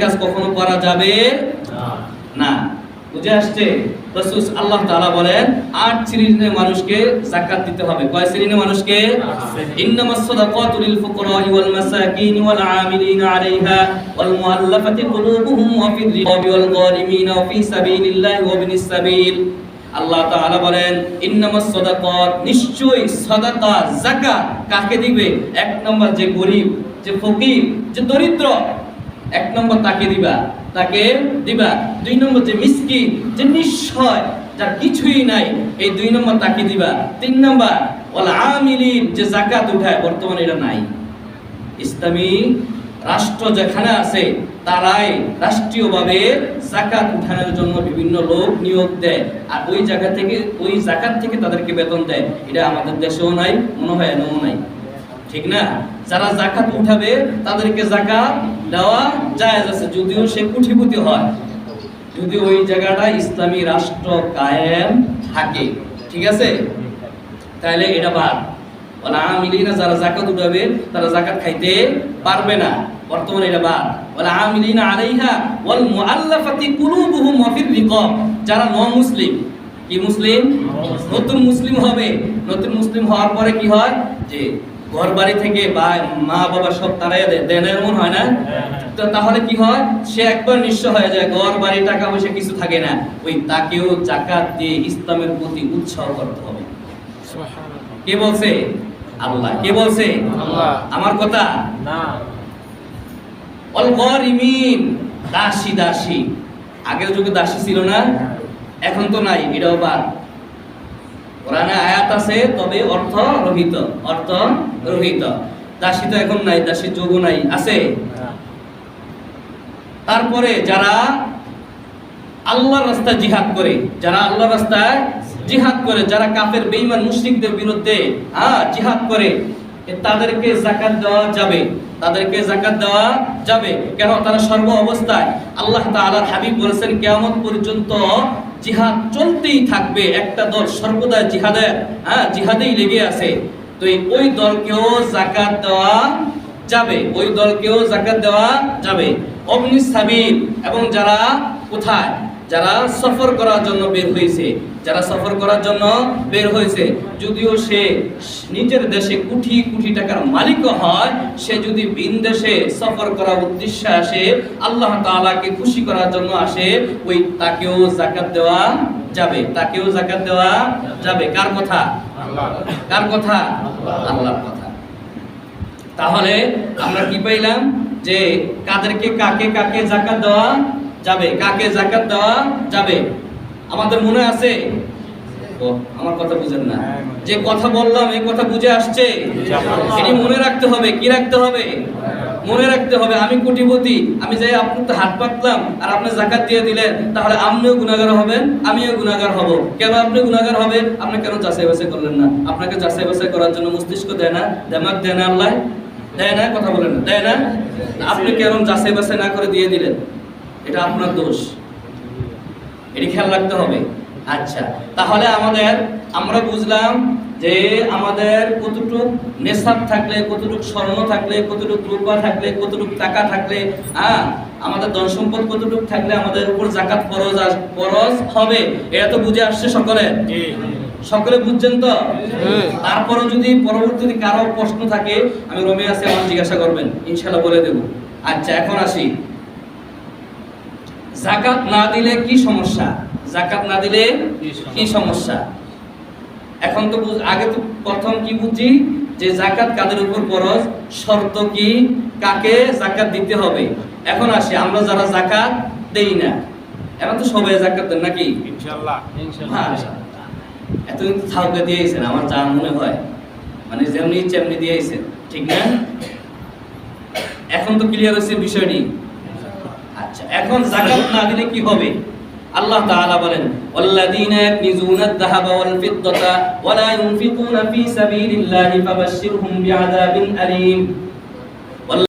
কাজ কখনো করা যাবে না। বুঝে আসছে? রসুল আল্লাহ বলেন, আট শ্রেণির মানুষকে দিতে হবে। কয় শ্রেণির মানুষকে? আল্লাহ তাআলা বলেন সাদাকাত, নিশ্চয়ই সাদাকা, যাকাত কাকে দিবে? এক নম্বর যে গরিব, যে ফকির, যে দরিদ্র এক নম্বর তাকে দিবা তাকে দিবা। দুই নম্বর যে মিসকিন, যে নিঃসয়, যার কিছুই নাই, এই দুই নম্বর তাকে দিবা। তিন নম্বর, ওয়াল আমিলিন, যে জাকাত উঠায়, বর্তমানে এটা নাই। ইসলামী রাষ্ট্র যেখানে আছে, তারাই রাষ্ট্রীয়ভাবে জাকাত উঠানোর জন্য বিভিন্ন লোক নিয়োগ দেয়। আর ওই জায়গা থেকে, ওই জাকাত থেকে তাদেরকে বেতন দেয়। এটা আমাদের দেশেও নাই, মনে হয় এনেও নাই। ঠিক না? যারা জাকাত উঠাবে, তাদেরকে জাকাত দেওয়া জায়েজ আছে। যদিও সে কুঠিপুতি হয়। যদি ওই জায়গাটা ইসলামী রাষ্ট্র কায়েম থাকে। ঠিক আছে? তাহলে এটা বাদ। ওলা আমিলিনা যারা জাকাত উঠাবে, তারা জাকাত খাইতে পারবে না। বর্তমানে এটা বাদ। ওলা আমিলিনা আলাইহা ওয়াল মুআল্লাফাতি কুলুবুহুম ওয়া ফির রিকাব। যারা ন মুসলিম কি মুসলিম? নতুন মুসলিম হবে। নতুন মুসলিম হওয়ার পরে কি হয়? যে ঘর বাড়ি থেকে বা মা বাবা সব তারাই দেয়। এমন হয় না? তো তাহলে কি হয়? সে একবার নিঃস্ব হয়ে যায় ঘর বাড়ি টাকা পয়সা কিছু থাকে না। ওই তাকেও জাকাত দিয়ে ইসলামের প্রতি উৎসাহ করতে হবে। কে বলছে? আল্লাহ। কে বলছে? আল্লাহ। আমার কথা? না। অল গরিমিন দাসী দাসী। আগের যুগে দাসী ছিল না এখন তো নাই এটাও বাদ। কোরআনে আয়াত আছে, তবে অর্থ রহিত অর্থ রহিত। দাসী তো এখন নাই দাসীর যোগও নাই, আছে। তারপরে যারা আল্লাহ রাস্তায় জিহাদ করে, যারা আল্লাহ রাস্তায় জিহাদ করে, যারা কাফের, বেঈমান, মুশরিকদের বিরুদ্ধে হ্যাঁ জিহাদ করে তাদেরকে জাকাত দেওয়া যাবে। তাদেরকে জাকাত দেওয়া যাবে। কেন? তারা সর্ব অবস্থায় আল্লাহ তাআলার হাবিব বলেছেন, কিয়ামত পর্যন্ত জিহাদ চলতেই থাকবে। একটা দল সর্বদা জিহাদে হ্যাঁ জিহাদেই লেগে আছে। তো ওই দলকেও জাকাত দেওয়া যাবে। ওই দলকেও জাকাত দেওয়া যাবে। অগ্নি সাবিল এবং যারা কোথায়? যারা সফর করার জন্য বের হয়েছে, যারা সফর করার জন্য বের হয়েছে, যদিও সে নিজের দেশে কোটি কোটি টাকার মালিক হয়, সে যদি ভিন দেশে সফর করার উদ্দেশ্যে আসে, আল্লাহ তাআলাকে খুশি করার জন্য আসে, ওই তাকেও জাকাত দেওয়া যাবে। তাকেও জাকাত দেওয়া যাবে। কার কথা? কার কথা? আল্লাহর কথা। তাহলে আমরা কি পাইলাম? যে কাদেরকে কাকে কাকে জাকাত দেওয়া যাবে। কাকে জাকাত দেওয়া যাবে? আমাদের মনে আছে? আমার কথা বুঝেন না। যে কথা বললাম এই কথা বুঝে আসছে। এটি মনে রাখতে হবে। কি রাখতে হবে? মনে রাখতে হবে আমি কোটিপতি আমি যাই আপনার তো হাত পাতলাম আর আপনি জাকাত দিয়ে দিলেন তাহলে আপনিও গুণাগার হবেন আমিও গুণাগার হব। কেন আপনি গুণাগার হবে আপনি কেন যাচাই বাছাই করলেন না? আপনাকে যাচাই বাছাই করার জন্য মস্তিষ্ক দেয় না? দেমাগ দেয় না আল্লাহ? দেয় না? কথা বলেন না। দেয় না? আপনি কেন যাচাই বাছাই না করে দিয়ে দিলেন? এটা আপনার দোষ। এটি খেয়াল রাখতে হবে। আচ্ছা তাহলে আমাদের আমরা বুঝলাম যে আমাদের কতটুক নেশাব থাকলে কতটুক স্বর্ণ থাকলে কতটুক রূপা থাকলে কতটুক টাকা থাকলে হ্যাঁ আমাদের ধন সম্পদ কতটুক থাকলে আমাদের উপর জাকাত ফরজ ফরজ হবে এটা তো বুঝে আসছে সকলে? সকলে বুঝছেন তো? তারপরে যদি পরবর্তীতে কারও প্রশ্ন থাকে আমি রমে আছে আমার জিজ্ঞাসা করবেন। ইনশাল্লাহ বলে দেব। আচ্ছা এখন আসি। জাকাত না দিলে কি সমস্যা? জাকাত না দিলে কি সমস্যা? এখন তো আগে তো প্রথম কি বুঝি? যে জাকাত কাদের উপর ফরজ? শর্ত কি? কাকে জাকাত দিতে হবে? এখন আসি আমরা যারা জাকাত দেই না এখন তো সবাই জাকাত দেন নাকি? ইনশাআল্লাহ মাশাআল্লাহ। এতদিন তো থাউকে দিয়েছেন আমার যা মনে হয়। মানে যেমনি চেমনি দিয়েছেন ঠিক না? এখন তো ক্লিয়ার হয়েছে বিষয়টি। আচ্ছা এখন জাকাত না দিলে কি হবে? আল্লাহ তাআলা বলেন, ওয়াল্লাযীনা ইয়াকনিজুনা আয-যাহাবা ওয়াল ফিদ্দাতা ওয়া লা ইউনফিকুনা ফী সাবীলিল্লাহি ফাবাশশিরহুম বিআযাবিন আলীম।